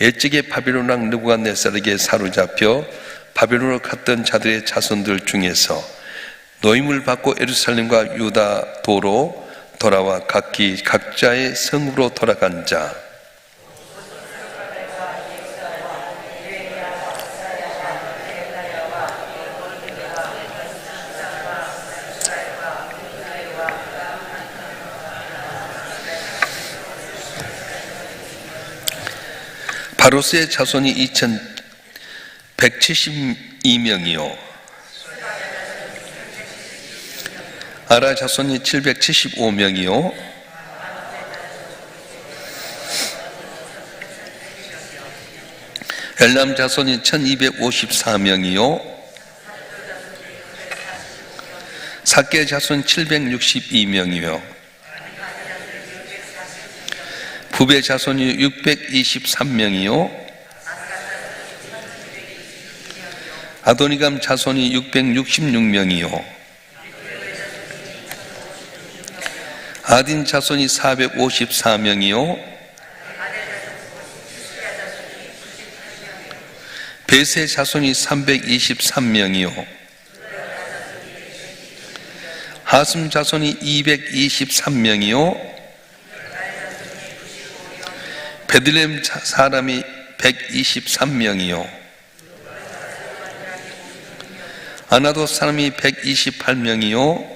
옛적에 바빌론 왕 느부갓네살에게 사로잡혀 바빌론으로 갔던 자들의 자손들 중에서 노임을 받고 에루살렘과 유다 도로 돌아와 각기 각자의 성으로 돌아간 자 바로스의 자손이 2172명이요. 아라 자손이 775명이요. 엘람 자손이 1254명이요. 사케 자손 762명이요. 부배 자손이 623명이요. 아도니감 자손이 666명이요. 아딘 자손이 454명이요. 베세 자손이 323명이요. 하슴 자손이 223명이요. 베들렘 사람이 123명이요. 아나도 사람이 128명이요.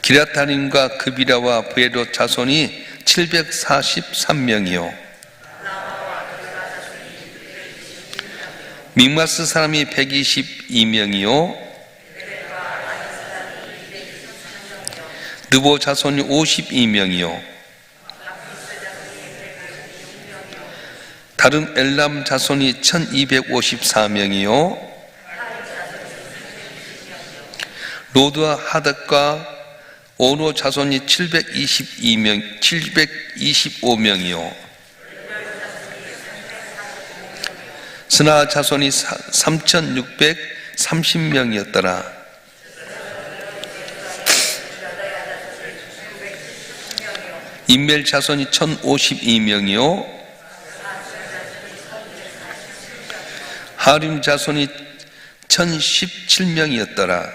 기라타림과 그비라와 부에로 자손이 743명이요. 믹마스 사람이 122명이요. 느보 자손이 52명이요. 다른 엘람 자손이 1254명이요. 로드와 하덕과 오노 자손이 722명, 725명이요. 스나 자손이 3630명이었더라. 인멜 자손이 1052명이요. 하림 자손이 1017명이었더라.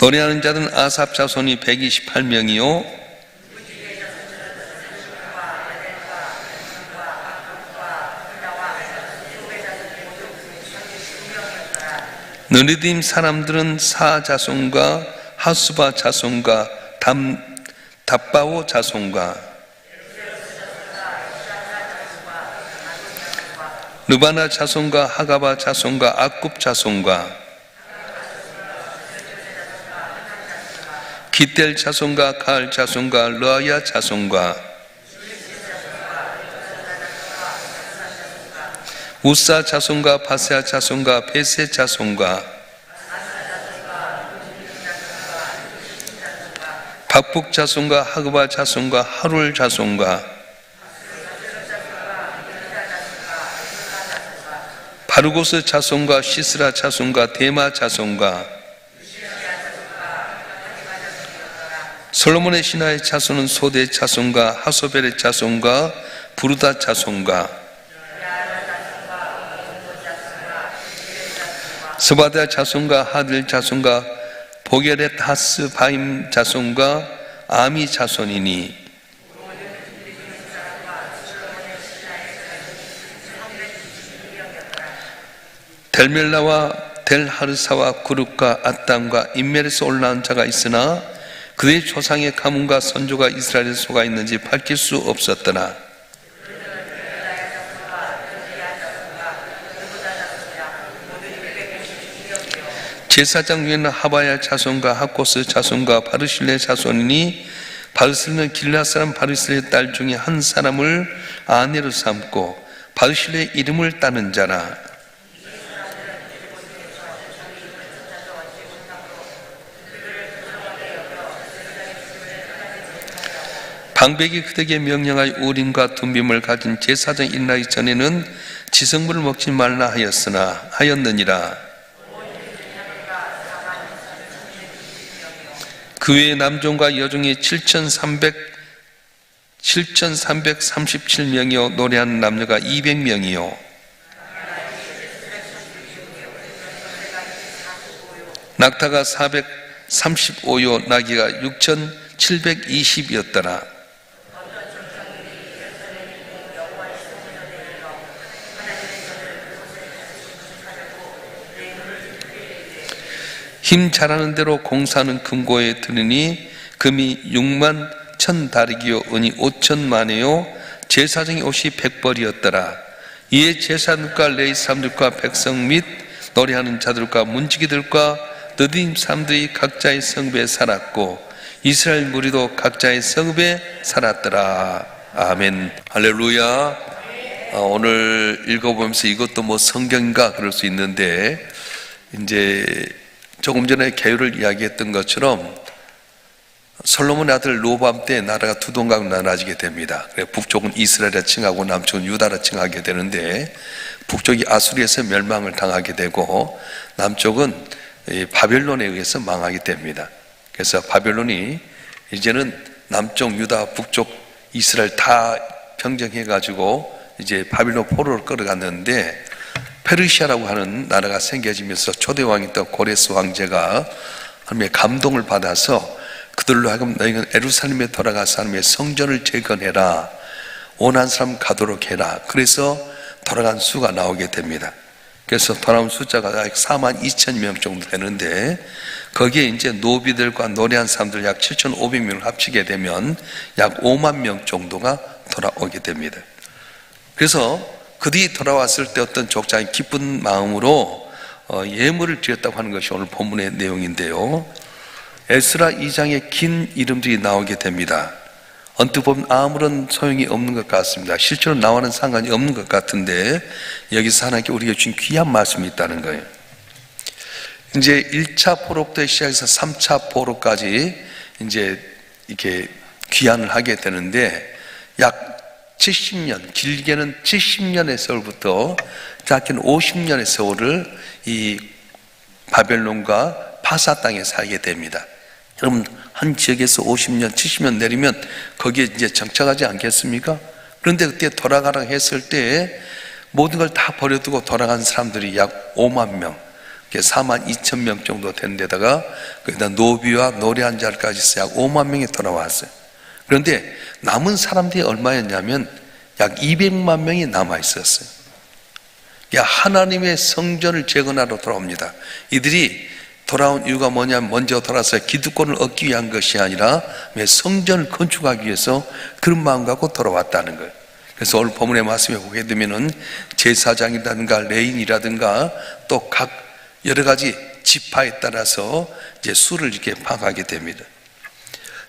노래하는 자들은 아삽 자손이 128명이요. 느리딤 사람들은 사 자손과 하수바 자손과 담, 답바오 자손과 르바나 자손과 하가바 자손과 아굽 자손과 기델 자손과 가을 자손과 러야 자손과 우사 자손과 바세아 자손과 베세 자손과 박북 자손과 하그바 자손과 하룰 자손과 바르고스 자손과 시스라 자손과 데마 자손과 솔로몬의 신하의 자손은 소대 자손과 하소벨의 자손과 부르다 자손과 스바다 자손과 하들 자손과 보게렛 하스 바임 자손과 아미 자손이니 델멜라와 델하르사와 구룹과 아땅과 인멜에서 올라온 자가 있으나 그의 조상의 가문과 선조가 이스라엘에 속아 있는지 밝힐 수 없었더라. 제사장 위에는 하바야 자손과 하코스 자손과 바르실레 자손이니 바르실레는 길라 사람 바르실레의 딸 중에 한 사람을 아내로 삼고 바르실레의 이름을 따는 자라. 방백이 그에게 명령하여 우림과 둠빔을 가진 제사장 일나기 전에는 지성물을 먹지 말라 하였으나 하였느니라. 그 외에 남종과 여종이 7,300 7,337명이요 노래하는 남녀가 200명이요. 낙타가 435요 나귀가 6,720이었더라 힘 잘하는 대로 공사는 금고에 드느니 금이 6만 천 다리기요 은이 5천 만이요 제사장의 옷이 백벌이었더라. 이에 제사장과 레이 사람들과 백성 및 노래하는 자들과 문지기들과 느딘 사람들이 각자의 성읍에 살았고 이스라엘 무리도 각자의 성읍에 살았더라. 아멘. 할렐루야. 어, 오늘 읽어보면서 이것도 뭐 성경인가 그럴 수 있는데 이제 조금 전에 개요를 이야기했던 것처럼 솔로몬의 아들 로밤 때 나라가 두 동강 나눠지게 됩니다. 북쪽은 이스라엘에 칭하고 남쪽은 유다라 칭하게 되는데 북쪽이 아수리에서 멸망을 당하게 되고 남쪽은 이 바벨론에 의해서 망하게 됩니다. 그래서 바벨론이 이제는 남쪽 유다, 북쪽 이스라엘 다 평정해 가지고 이제 바빌론 포로를 끌어갔는데 페르시아라고 하는 나라가 생겨지면서 초대 왕이던 고레스 왕제가 하나님의 감동을 받아서 그들로 하여금 너희는 에루살렘에 돌아가서 하나님의 성전을 재건해라. 원한 사람 가도록 해라. 그래서 돌아간 수가 나오게 됩니다. 그래서 돌아온 숫자가 약 4만 2천 명 정도 되는데 거기에 이제 노비들과 노래한 사람들 약 7,500명을 합치게 되면 약 5만 명 정도가 돌아오게 됩니다. 그래서 그들이 돌아왔을 때 어떤 족장이 기쁜 마음으로 어, 예물을 드렸다고 하는 것이 오늘 본문의 내용인데요. 에스라 2장에 긴 이름들이 나오게 됩니다. 언뜻 보면 아무런 소용이 없는 것 같습니다. 실제로 나와는 상관이 없는 것 같은데 여기서 하나님께 우리에게 주신 귀한 말씀이 있다는 거예요. 이제 1차 포로부터 시작해서 3차 포로까지 이제 이렇게 귀환을 하게 되는데 약 70년, 길게는 70년의 세월부터 작게는 50년의 세월을 이 바벨론과 파사 땅에 살게 됩니다. 여러분, 한 지역에서 50년, 70년 내리면 거기에 이제 정착하지 않겠습니까? 그런데 그때 돌아가라 했을 때 모든 걸 다 버려두고 돌아간 사람들이 약 5만 명, 4만 2천 명 정도 되는 데다가 거기다 노비와 노래한 자까지 약 5만 명이 돌아왔어요. 그런데 남은 사람들이 얼마였냐면 약 200만 명이 남아 있었어요. 하나님의 성전을 재건하러 돌아옵니다. 이들이 돌아온 이유가 뭐냐면 먼저 돌아서 기득권을 얻기 위한 것이 아니라 성전을 건축하기 위해서 그런 마음 갖고 돌아왔다는 거예요. 그래서 오늘 본문의 말씀에 보게 되면은 제사장이라든가 레인이라든가 또 각 여러 가지 지파에 따라서 이제 수를 이렇게 파악하게 됩니다.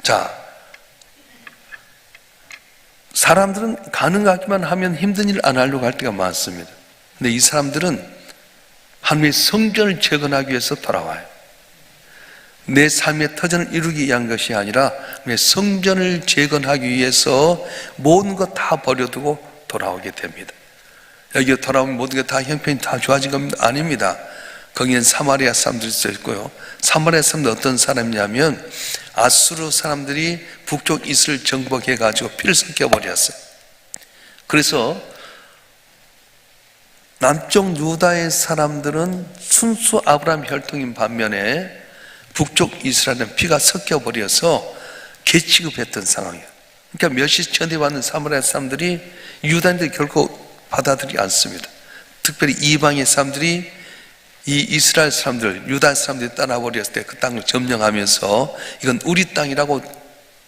자, 사람들은 가능하기만 하면 힘든 일 안 하려고 할 때가 많습니다. 근데 이 사람들은 하나님의 성전을 재건하기 위해서 돌아와요. 내 삶의 터전을 이루기 위한 것이 아니라 성전을 재건하기 위해서 모든 것 다 버려두고 돌아오게 됩니다. 여기 돌아오면 모든 게 다 형편이 다 좋아진 겁니다. 아닙니다. 거기엔 사마리아 사람들이 있어 있고요. 사마리아 사람들 어떤 사람이냐면 아수르 사람들이 북쪽 이스를 정복해 가지고 피를 섞여 버렸어요. 그래서 남쪽 유다의 사람들은 순수 아브라함 혈통인 반면에 북쪽 이스라엘은 피가 섞여 버려서 개취급했던 상황이에요. 그러니까 몇시 천대받는 사마리아 사람들이 유다인들 결코 받아들이지 않습니다. 특별히 이방의 사람들이 이 이스라엘 사람들, 유다 사람들이 떠나버렸을 때 그 땅을 점령하면서 이건 우리 땅이라고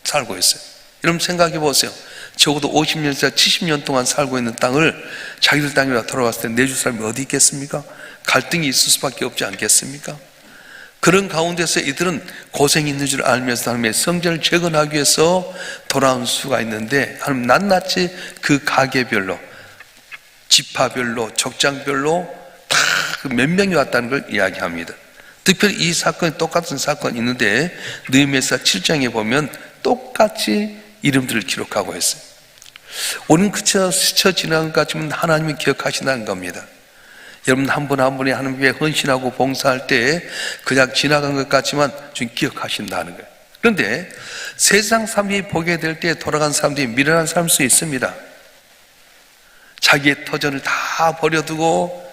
살고 있어요. 여러분 생각해 보세요. 적어도 50년에서 70년 동안 살고 있는 땅을 자기들 땅이라 돌아왔을 때 내주 사람이 어디 있겠습니까? 갈등이 있을 수밖에 없지 않겠습니까? 그런 가운데서 이들은 고생이 있는 줄 알면서 하나님의 성전을 재건하기 위해서 돌아온 수가 있는데 하나님 낱낱이 그 가게별로 지파별로 족장별로 다몇 명이 왔다는 걸 이야기합니다. 특별히 이 사건이 똑같은 사건이 있는데 느헤미야서 7장에 보면 똑같이 이름들을 기록하고 있어요. 우리는 그저 스쳐 지나간 것 같지만 하나님이 기억하신다는 겁니다. 여러분 한 분 한 분이 하나님께 헌신하고 봉사할 때 그냥 지나간 것 같지만 좀 기억하신다는 거예요. 그런데 세상 사람이 보게 될 때 돌아간 사람들이 미련한 사람일 수 있습니다. 자기의 터전을 다 버려두고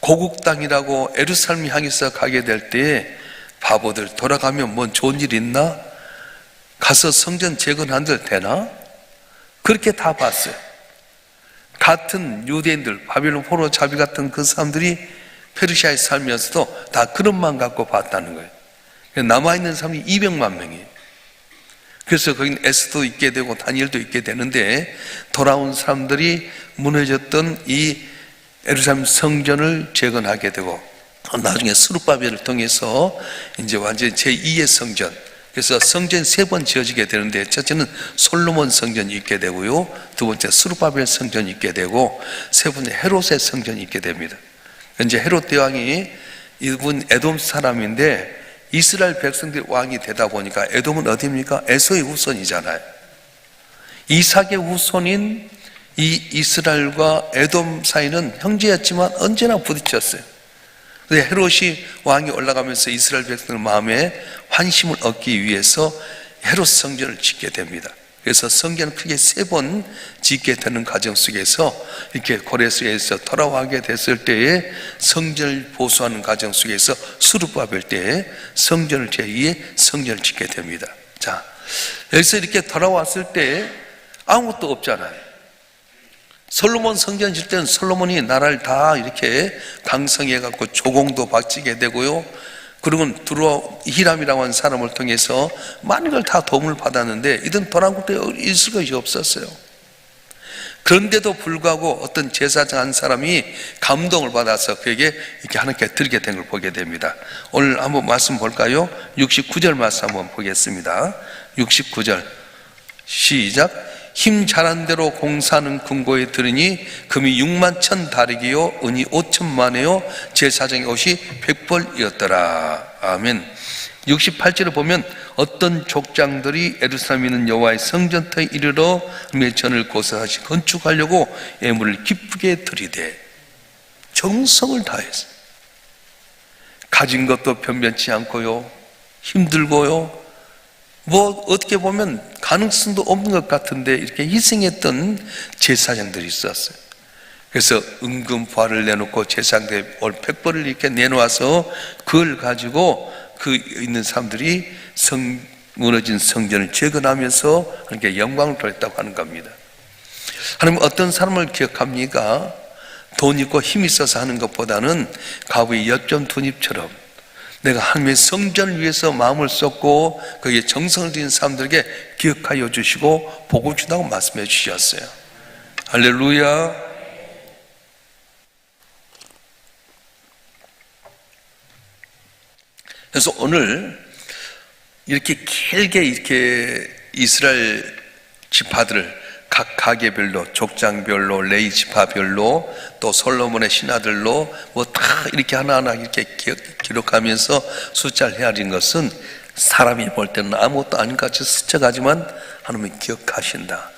고국 땅이라고 에루살렘 향해서 가게 될때 바보들 돌아가면 뭔 좋은 일 있나? 가서 성전 재건한들 되나? 그렇게 다 봤어요. 같은 유대인들, 바빌론 포로 자비 같은 그 사람들이 페르시아에 살면서도 다 그런 만 갖고 봤다는 거예요. 남아있는 사람이 200만 명이에요. 그래서 거기는 에스도 있게 되고 다니엘도 있게 되는데 돌아온 사람들이 무너졌던 이 에루살렘 성전을 재건하게 되고 나중에 스룹바벨을 통해서 이제 완전히 제2의 성전 그래서 성전 세 번 지어지게 되는데 첫째는 솔로몬 성전이 있게 되고요. 두 번째 스룹바벨 성전이 있게 되고 세 번째 헤롯의 성전이 있게 됩니다. 이제 헤롯 대왕이 이분 에돔 사람인데 이스라엘 백성들이 왕이 되다 보니까 에돔은 어디입니까? 에서의 후손이잖아요. 이삭의 후손인 이 이스라엘과 에돔 사이는 형제였지만 언제나 부딪혔어요. 근데 헤롯이 왕이 올라가면서 이스라엘 백성들 마음에 환심을 얻기 위해서 헤롯 성전을 짓게 됩니다. 그래서 성전을 크게 세 번 짓게 되는 과정 속에서 이렇게 고레스에서 돌아와게 됐을 때에 성전을 보수하는 과정 속에서 수르바벨 때에 성전을 제2의 성전을 짓게 됩니다. 자, 여기서 이렇게 돌아왔을 때 아무것도 없잖아요. 솔로몬 성전 질 때는 솔로몬이 나라를 다 이렇게 강성해 갖고 조공도 바치게 되고요. 그리고 두로 히람이라고 하는 사람을 통해서 많은 걸 다 도움을 받았는데 이든 도랑국 때 있을 것이 없었어요. 그런데도 불구하고 어떤 제사장 한 사람이 감동을 받아서 그에게 이렇게 하나님께 드리게 된 걸 보게 됩니다. 오늘 한번 말씀 볼까요? 69절 말씀 한번 보겠습니다. 69절 시작. 힘 잘한 대로 공사는 금고에 들으니 금이 6만 천 다르기요 은이 5천만에요. 제사장의 옷이 백벌이었더라. 아멘. 68절을 보면 어떤 족장들이 에루살렘에 있는 여호와의 성전터에 이르러 매천을 고사하시 건축하려고 예물을 기쁘게 드리되 정성을 다해서 가진 것도 변변치 않고요. 힘들고요 뭐 어떻게 보면 가능성도 없는 것 같은데 이렇게 희생했던 제사장들이 있었어요. 그래서 은금 부활을 내놓고 제사장들 올 백벌을 이렇게 내놓아서 그걸 가지고 그 있는 사람들이 성 무너진 성전을 재건하면서 이렇게 영광을 돌렸다고 하는 겁니다. 하나님 어떤 사람을 기억합니까? 돈 있고 힘 있어서 하는 것보다는 가부의 엿전 투입처럼 내가 하나님의 성전을 위해서 마음을 쏟고 거기에 정성을 들인 사람들에게 기억하여 주시고 복을 준다고 말씀해 주셨어요. 할렐루야. 그래서 오늘 이렇게 길게 이렇게 이스라엘 지파들을 각 가게별로 족장별로 레이 지파별로 또 솔로몬의 신하들로 뭐 다 이렇게 하나하나 이렇게 기록하면서 숫자를 헤아린 것은 사람이 볼 때는 아무것도 아닌 것 같이 스쳐가지만 하나님이 기억하신다.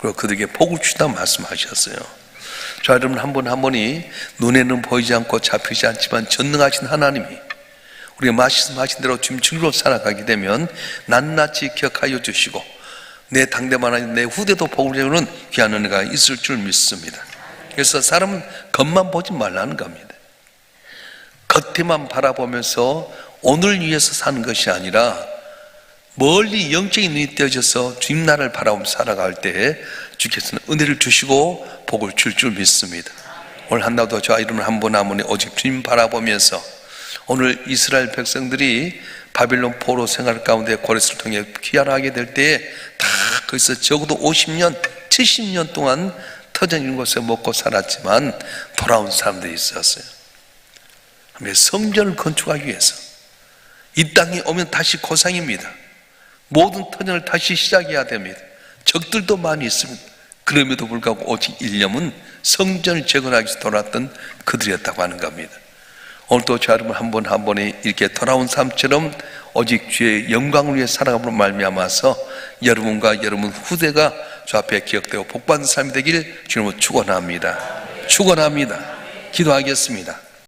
그리고 그들에게 복을 주다 말씀하셨어요. 자, 여러분 한분한 분이 눈에는 보이지 않고 잡히지 않지만 전능하신 하나님이 우리가 말씀하신 대로 지금 즐거워 살아가게 되면 낱낱이 기억하여 주시고 내 당대만 아닌 내 후대도 복을 주는 귀한 은혜가 있을 줄 믿습니다. 그래서 사람은 겉만 보지 말라는 겁니다. 겉에만 바라보면서 오늘 위해서 사는 것이 아니라 멀리 영적인 눈이 떼어져서 주님 나라를 바라보며 살아갈 때 주께서는 은혜를 주시고 복을 줄 줄 믿습니다. 오늘 한나도 저와 이름을 한분 한 분이 오직 주님 바라보면서 오늘 이스라엘 백성들이 바빌론 포로 생활 가운데 고레스를 통해 귀환하게 될 때에 다 거기서 적어도 50년, 70년 동안 터전 곳에 먹고 살았지만 돌아온 사람들이 있었어요. 성전을 건축하기 위해서 이 땅에 오면 다시 고상입니다. 모든 터전을 다시 시작해야 됩니다. 적들도 많이 있습니다. 그럼에도 불구하고 오직 일념은 성전을 재건하기 위해서 돌아왔던 그들이었다고 하는 겁니다. 오늘도 저 여러분 한 번 한 번에 이렇게 돌아온 삶처럼 오직 주의 영광을 위해 살아감으로 말미암아서 여러분과 여러분 후대가 주 앞에 기억되고 복받는 삶이 되길 주님으로 축원합니다. 축원합니다. 기도하겠습니다.